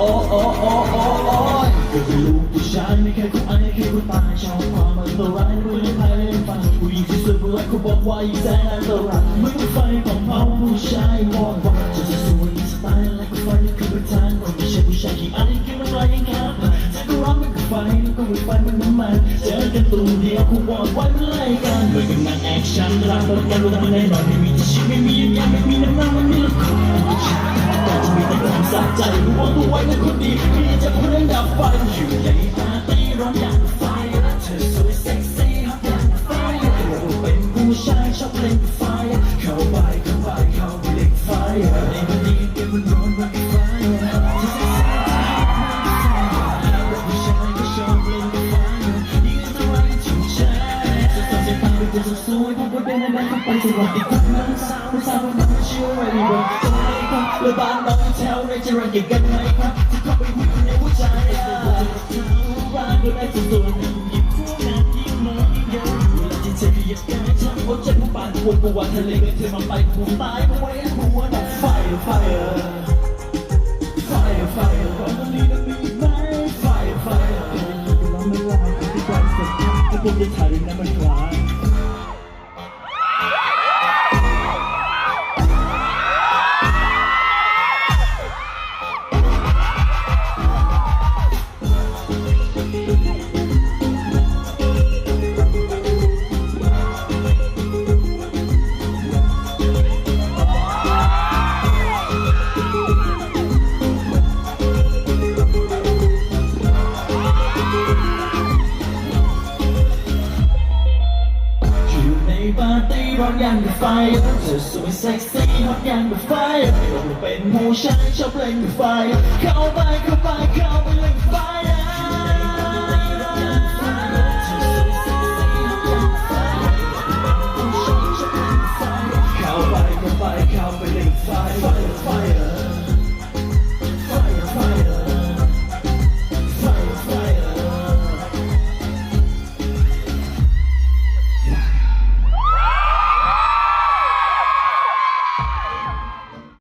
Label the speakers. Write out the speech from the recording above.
Speaker 1: ลูกผู้ชายไม่เคยคู่อายแค่คู่ตายชอบความอันตรายไม่เล่นไพ่เล่นฟันผู้หญิงที่สวยผู้รักเขาบอกว่ายิ่งแสนอันตรายไม่ต้องไฟของเผาผู้ชายมองว่าจะจะสวยสไตล์และก็ไฟคือประธานเราไม่ใช่ผู้ชายที่อายคืออะไรครับถ้าก็ร้อนมันก็ไฟมันก็ไม่ไฟมันน้ำมันเจอกันตัวเดียวคู่วอดไว้ไม่ไล่กันเหมือนกับหนังแอคชั่นรักรถกันลงมาแน่นอนไม่มีที่ชิไม่มีอย่างไม่มีน้ำหน้ามันมีละคร รู้ว่าตัวไว้นั้นคนดีที่จะเพื่อนดับไฟอยู่ในปาร์ตี้ร้อนอย่างไฟเธอสวยเซ็กซี่ฮอตอย่างไฟเราเป็นผู้ชายชอบเล่นไฟเข้าไปเข้าไปเข้าไปเล่นไฟในวันนี้เป็นวันร้อนวันไฟเธอเซ็กเราผู้ชายเล่นไฟยิ่งอันตราะทำให้ตาเป็นจะสวยพอเป็นอะไรเข้าไปจะรออีกคนนั้นสาวสาวน้องเชื่ออะไรบ้างจะไม่ครับแล้วบ้านน้องแถวใน จะรักียจกันไหมครับจะเข้าไปหุ่นในหัวใจอะรักก็ได้จะตัวหนึ่งยิ่งคู่นั้นยิ่งมองยิ่งเยอะเวลาที่เธอขยับกายทำหัวใจผู้ป่านปวดปวดทะเลเป็นเธอมาไปกูตายเพราะว่าหัวน้องไฟไฟไฟไฟความต้ต้องมีไหมไฟไฟเราไม่ลาที่ความสำคัญที่พวกได้ถ่ายนั้นมันคล้ เปาร์ตี้ร้อนยันกับไฟเธอสวยเซ็กซี่ฮอตยันกับไฟลงมาเป็นผู้ชายชอบเล่นกับไฟ เข้าไปเข้าไปเข้าไปเล่นกับไฟเข้าไปเข้าไปเข้าไปเล่นไฟไฟไฟ